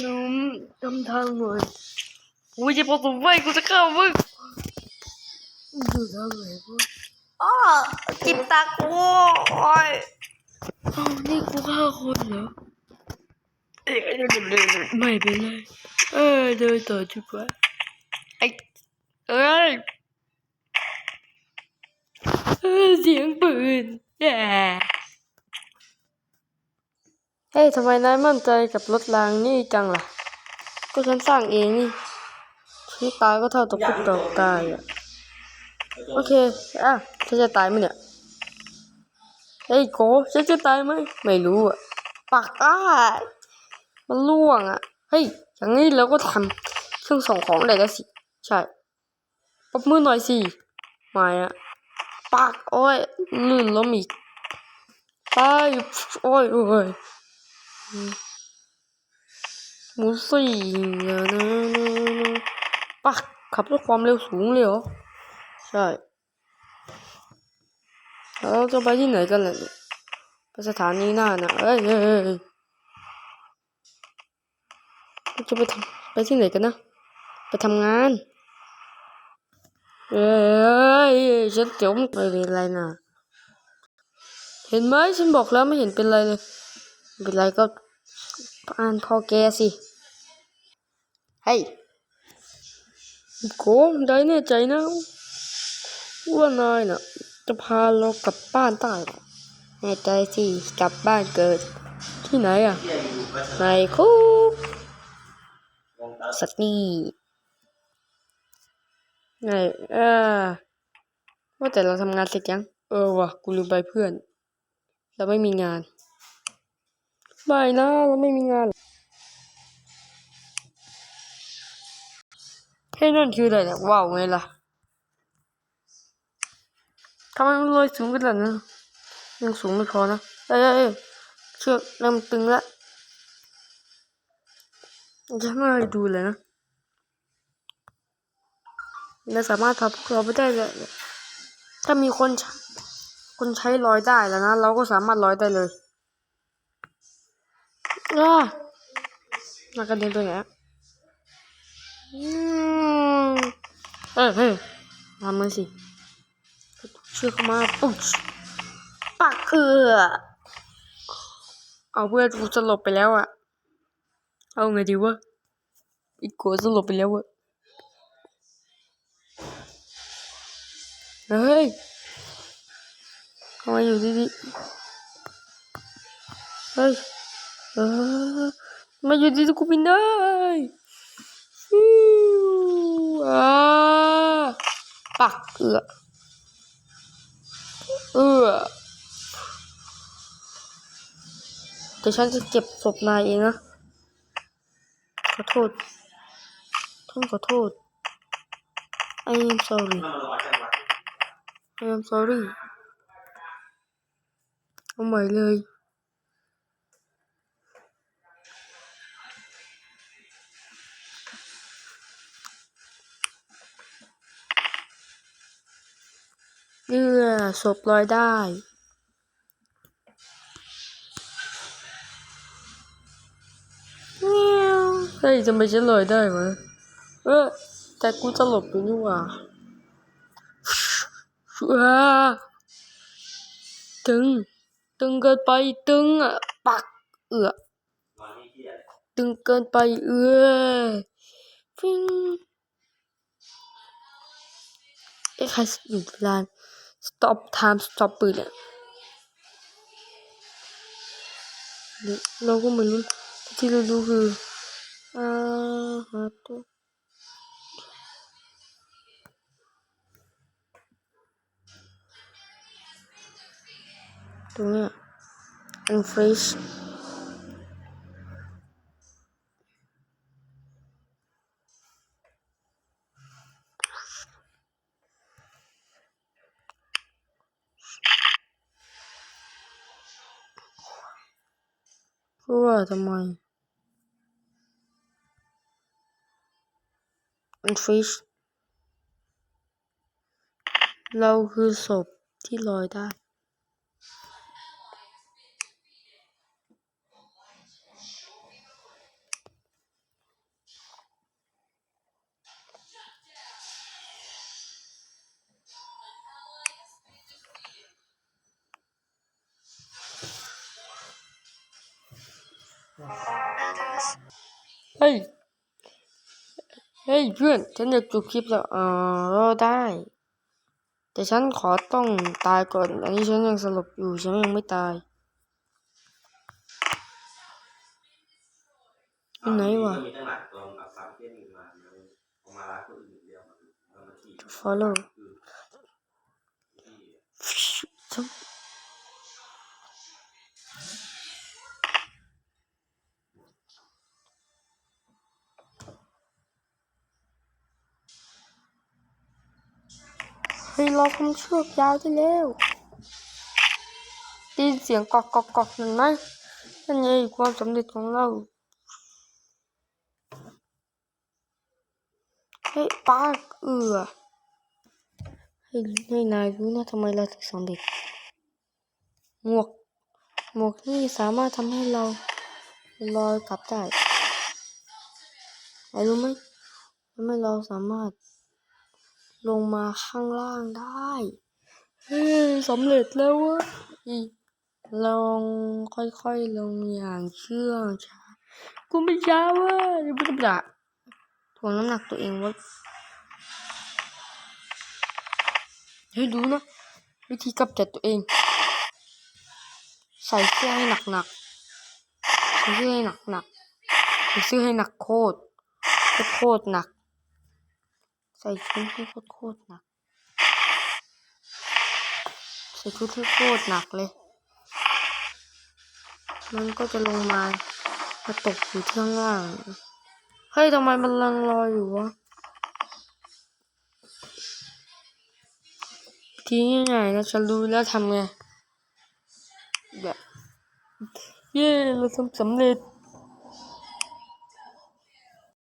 หนุ่มทำทางหน่อยกูจะพอสมไว้กูจะเข้ามึงดูทางไหนวะอ้อจิบตากูโอ้ยอ้าวนี่กูฆ่าคนเหรอเอ้ยไม่เป็นไรเออเดินต่อดีกว่าไอ้เอ้ยเออเสียงปืนแย่ เฮ้ยทำไมนายมั่นใจกับรถรางนี่จังล่ะ ก็ฉันสร้างเองนี่ที่ตายก็เท่ากับพวกเราตายอะ โอเค อะฉันจะตายไหมเนี่ย เฮ้ยโกฉันจะตายไหม ไม่รู้อะ ปากอ้า มันล่วงอะ เฮ้ย อย่างนี้เราก็ทำเครื่องส่งของได้แล้วสิ ใช่ปรบมือหน่อยสิไม่อะปาก โอ้ยลื่นล้มอีกไปโอ้ยโอ้ย อืมหมูสี่นะนะนะปักขับด้วยความเร็วสูงเลยเหรอ ใช่แล้วจะไปที่ไหนกันล่ะไปสถานีหน้านะเอ้ยเอ้ยจะไปทำไปที่ไหนกันนะ ไปทำงาน เอ้ยฉันเดี๋ยวไม่เป็นไรนะเห็นไหมฉันบอกแล้วไม่เห็นเป็นไรเลย เป็นไรก็อ่านพ่อแกสิ เฮ้ยโกได้แน่ใจนะว่านายน่ะ จะพาเรากลับบ้านได้แน่ใจสิกลับบ้านเกิด ที่ไหนอะ ในคุกสักนี่ไงเออว่าแต่เราทำงานเสร็จยัง เออว่ะ กูลืมไปเพื่อน เราไม่มีงาน ไม่นะเราไม่มีงานเฮ้นั่นคืออะไรเนี่ยว้าวไงล่ะทำไมมันลอยสูงขนาดนั้นยังสูงไม่พอนะเอ้ยเชือกเริ่มตึงแล้วจะไม่ดูเลยนะเราสามารถพาพวกเราไปได้เลยถ้ามีคนคนใช้ลอยได้แล้วนะ เราก็สามารถลอยได้เลย อ่ามากระเด็นไปไหนอะอืมเอ้ยเฮ้ยทำมือสิเชื่อเข้ามาปุ๊บปักเอือเอาเพื่อนกูสลบไปแล้วอะเอาไงดีวะอีกโกสลบไปแล้วอะเฮ้ยทำไมอยู่ดีๆเฮ้ย ออทำไมาอยู่ดีๆกูบินได้ฟิวอ่าปักเอือเอือเดี๋ยวฉันจะเก็บศพนายเองนะขอโทษท่านขอโทษ I am sorry I am sorry เอาใหม่เลย เยื่อศพลอยได้เงี้ยวเฮ้ยทำไมฉันลอยได้วะเออแต่กูจะหลบอยู่นี่ว่าว้าตึง ตึงเกินไปตึงอะปักเอือตึงเกินไปเอือฟิงเอ้ใครอยู่เวลา stop time stop ปืนเนี่ยเราก็ไม่รู้ที่เราดูคืออ่าหาตัวตรงเนี้ย unfreeze เว่าทำไม unfreeze เราคือศพที่ลอยได้ เฮ้ย เฮ้ยเพื่อน ฉันอยากจบคลิปแล้วเออได้ แต่ฉันขอต้องตายก่อน อันนี้ฉันยังสลบอยู่ฉันยังไม่ตายอยู่ไหนวะมี เราทำเชือกยาวได้แล้วได้ยินเสียงกอกกอกกอกเห็นไหมนั่นไงความสำเร็จของเราเฮ้ยป้าเอือให้ให้นายรู้นะทำไมเราถึงสำเร็จหมวกหมวกนี่สามารถทำให้เราลอยกลับได้นายรู้ไหมทำให้เราสามารถ ลงมาข้างล่างได้เฮ้ยสำเร็จแล้วเวะลองค่อยๆลงอย่างเชื่องช้ากูไม่ช้าเว้ยไม่ต้องด่าถ่วงน้ำหนักตัวเองไว้ให้ดูนะ วิธีกำจัดตัวเอง ใส่เสื้อให้หนักๆใส่เสื้อให้หนักๆใส่เสื้อให้หนักโคตรโคตรหนัก ใส่ชุดให้โคตรหนัก ใส่ชุดให้โคตรหนักเลย มันก็จะลงมามาตกอยู่ที่ข้างล่าง เฮ้ยทำไมมันลังลอยอยู่วะทีง่ายๆนะฉันรู้แล้วทำไงแบบเย้เราทำสำเร็จ